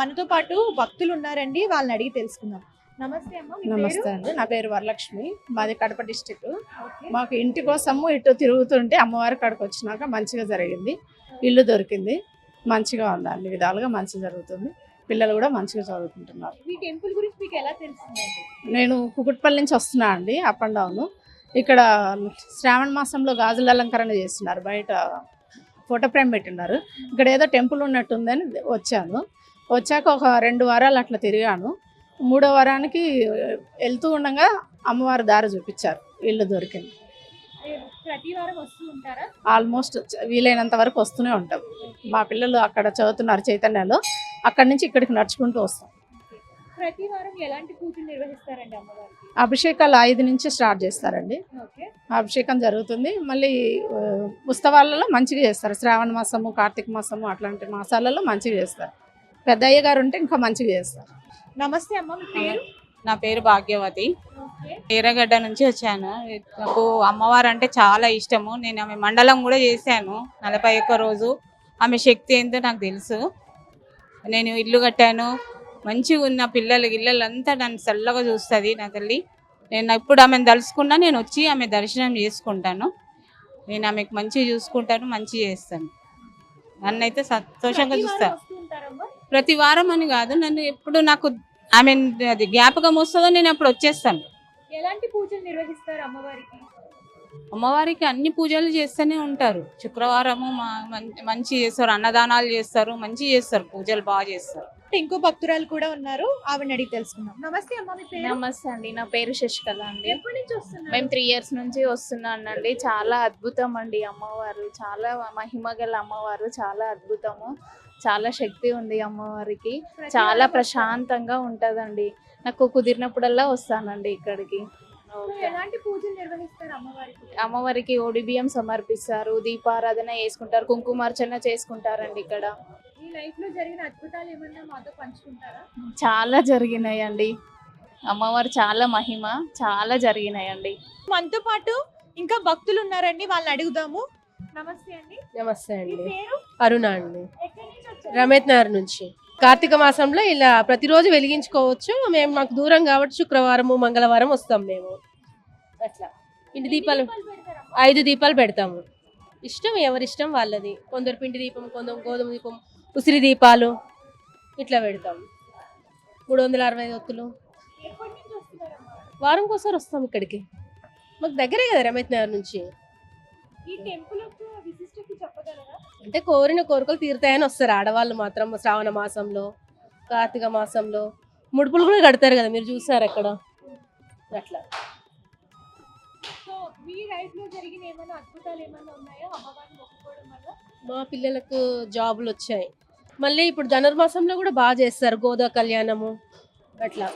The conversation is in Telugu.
మనతో పాటు భక్తులు ఉన్నారండి. వాళ్ళని అడిగి తెలుసుకుందాం. నమస్తే అమ్మ మీ నమస్తే పేరు? అండి. నా పేరు వరలక్ష్మి. మాది కడప డిస్టిక్ ఓకే. మాకు ఇంటి కోసము ఇటు తిరుగుతుంటే అమ్మవారి కాడికి వచ్చినాక మంచిగా జరిగింది. ఇల్లు దొరికింది. మంచిగా ఉంది అన్ని విధాలుగా మంచిగా జరుగుతుంది. పిల్లలు కూడా మంచిగా చదువుకుంటున్నారు. ఈ టెంపుల్ గురించి మీకు ఎలా తెలిసిందండి నేను కుకుట్పల్లి నుంచి వస్తున్నా అండి అప్ అండ్ డౌన్. ఇక్కడ శ్రావణ మాసంలో గాజుల అలంకరణ చేస్తున్నారు. బయట ఫోటో ఫ్రేమ్ పెట్టినారు. ఇక్కడ ఏదో టెంపుల్ ఉన్నట్టుందని వచ్చాను. వచ్చాక ఒక రెండు వారాలు అట్లా తిరిగాను. మూడో వారానికి వెళ్తూ ఉండగా అమ్మవారి దారి చూపించారు ఇల్లు దొరికింది. ఆల్మోస్ట్ వీలైనంత వరకు వస్తూనే ఉంటాం. మా పిల్లలు అక్కడ చదువుతున్నారు చైతన్యలో అక్కడి నుంచి ఇక్కడికి నడుచుకుంటూ వస్తాం. అభిషేకాలు ఐదు నుంచి స్టార్ట్ చేస్తారండి. అభిషేకం జరుగుతుంది. మళ్ళీ ఉత్సవాలలో మంచిగా చేస్తారు. శ్రావణ మాసము కార్తీక మాసము అట్లాంటి మాసాలలో మంచిగా చేస్తారు. పెద్ద అయ్య గారు ఉంటే ఇంకా మంచిగా చేస్తారు. నమస్తే అమ్మ మీ పేరు? నా పేరు భాగ్యవతి. ఎర్రగడ్డ నుంచి వచ్చాను. నాకు అమ్మవారు అంటే చాలా ఇష్టము. నేను ఆమె మండలం కూడా చేశాను నలభై ఒక్క రోజు. ఆమె శక్తి ఏంటో నాకు తెలుసు. నేను ఇల్లు కట్టాను. మంచిగా ఉన్న పిల్లలు గిల్లలు అంతా నన్ను చల్లగా చూస్తుంది నా తల్లి. నేను ఎప్పుడు ఆమెను తలుసుకున్నా నేను వచ్చి ఆమె దర్శనం చేసుకుంటాను. నేను ఆమెకు మంచిగా చూసుకుంటాను మంచిగా చేస్తాను. నన్నైతే సంతోషంగా ప్రతి చూస్తాను ప్రతి వారం అని కాదు నన్ను ఎప్పుడు నాకు ఐ మీన్ అది జ్ఞాపకం వస్తుందో నేను అప్పుడు వచ్చేస్తాను. ఎలాంటి పూజలు నిర్వహిస్తారు అమ్మవారికి? అమ్మవారికి అన్ని పూజలు చేస్తూనే ఉంటారు. శుక్రవారము మంచి చేస్తారు అన్నదానాలు చేస్తారు మంచి చేస్తారు పూజలు బాగా చేస్తారు. ఇంకో భక్తురాలు కూడా ఉన్నారు ఆవిడని అడిగి తెలుసుకుందాం. నమస్తే అమ్మ మీ పేరు? నమస్తే అండి నా పేరు శశికళ అండి. ఎప్పటి నుంచి వస్తున్నారు? మేము త్రీ ఇయర్స్ నుంచి వస్తున్నానండి. చాలా అద్భుతం అండి అమ్మవారు. చాలా మహిమ గల అమ్మవారు. చాలా అద్భుతము. చాలా శక్తి ఉంది అమ్మవారికి. చాలా ప్రశాంతంగా ఉంటదండి. నాకు కుదిరినప్పుడల్లా వస్తానండి ఇక్కడికి. ఎలాంటి పూజలు నిర్వహిస్తారు అమ్మవారికి? అమ్మవారికి ఓడి బియ్యం సమర్పిస్తారు దీపారాధన చేసుకుంటారు కుంకుమార్చన చేసుకుంటారండి ఇక్కడ. ఈ లైఫ్లో జరిగిన అద్భుతాలు ఏమన్నా మాతో పంచుకుంటారా? చాలా జరిగినాయండి. అమ్మవారు చాలా మహిమ చాలా జరిగినాయండి. మనతో పాటు ఇంకా భక్తులు ఉన్నారండి వాళ్ళని అడుగుదాము. నమస్తే అండి. నమస్తే అండి. పేరు? అరుణ అండి. ఎక్కడి నుంచి వచ్చారు? రమేత్ నగర్ నుంచి. కార్తీక మాసంలో ఇలా ప్రతిరోజు వెలిగించుకోవచ్చు. మేము మాకు దూరం కాబట్టి శుక్రవారము మంగళవారం వస్తాం మేము. అట్లా. ఇంటి దీపాలు ఐదు దీపాలు పెడతాము. ఇష్టం ఎవరిష్టం వాళ్ళది. కొందరు పిండి దీపం కొందరు గోధుమ దీపం ఉసిరి దీపాలు ఇట్లా పెడతాం. మూడు వందల అరవై ఐదు ఒత్తులు. వారం కోసం వస్తాం ఇక్కడికి. మాకు దగ్గరే కదా రమేత్ నగర్ నుంచి. ఈ టెంపుల్ అంటే కోరిన కోరికలు తీరుతాయని వస్తారు. ఆడవాళ్ళు మాత్రం శ్రావణ మాసంలో కార్తీక మాసంలో ముడుపులు కూడా కడతారు కదా మీరు చూసారు అక్కడ అట్లా. మా పిల్లలకు జాబులు వచ్చాయి. మళ్ళీ ఇప్పుడు ధనుర్మాసంలో కూడా బాగా చేస్తారు. గోదా కళ్యాణము అట్లా.